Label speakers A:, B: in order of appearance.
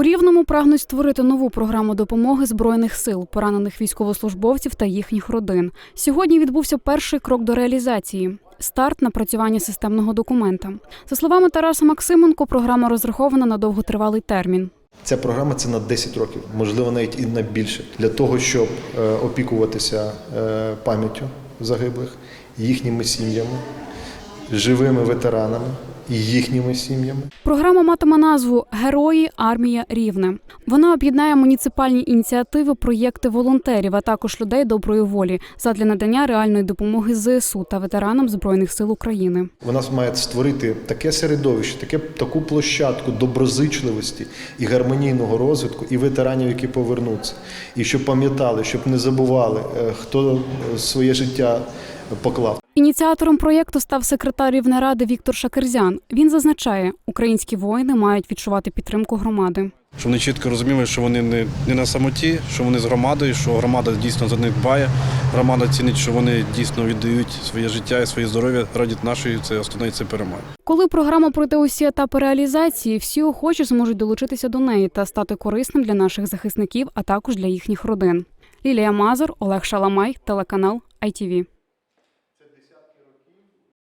A: У Рівному прагнуть створити нову програму допомоги збройних сил, поранених військовослужбовців та їхніх родин. Сьогодні відбувся перший крок до реалізації. Старт напрацювання системного документа. За словами Тараса Максименко, програма розрахована на довготривалий термін.
B: Ця програма це на 10 років, можливо, навіть і на більше, для того, щоб е, опікуватися е, пам'яттю загиблих, їхніми сім'ями, живими ветеранами і їхніми сім'ями.
A: Програма матиме назву Герої армія Рівне. Вона об'єднає муніципальні ініціативи, проєкти волонтерів, а також людей доброї волі задля надання реальної допомоги ЗСУ та ветеранам збройних сил України.
B: Вона має створити таке середовище, таке таку площадку доброзичливості і гармонійного розвитку, і ветеранів, які повернуться, і щоб пам'ятали, щоб не забували, е, хто е, своє життя поклав.
A: Ініціатором проєкту став секретар Рівнеради Віктор Шакерзян. Він зазначає, українські воїни мають відчувати підтримку громади.
C: Щоб вони чітко розуміли, що вони не, не на самоті, що вони з громадою, що громада дійсно за них дбає. Громада цінить, що вони дійсно віддають своє життя і своє здоров'я раді нашої це основної це перемоги.
A: Коли програма пройде усі етапи реалізації, всі охочі зможуть долучитися до неї та стати корисним для наших захисників, а також для їхніх родин. Лілія Мазур, Олег Шаламай, телеканал ITV.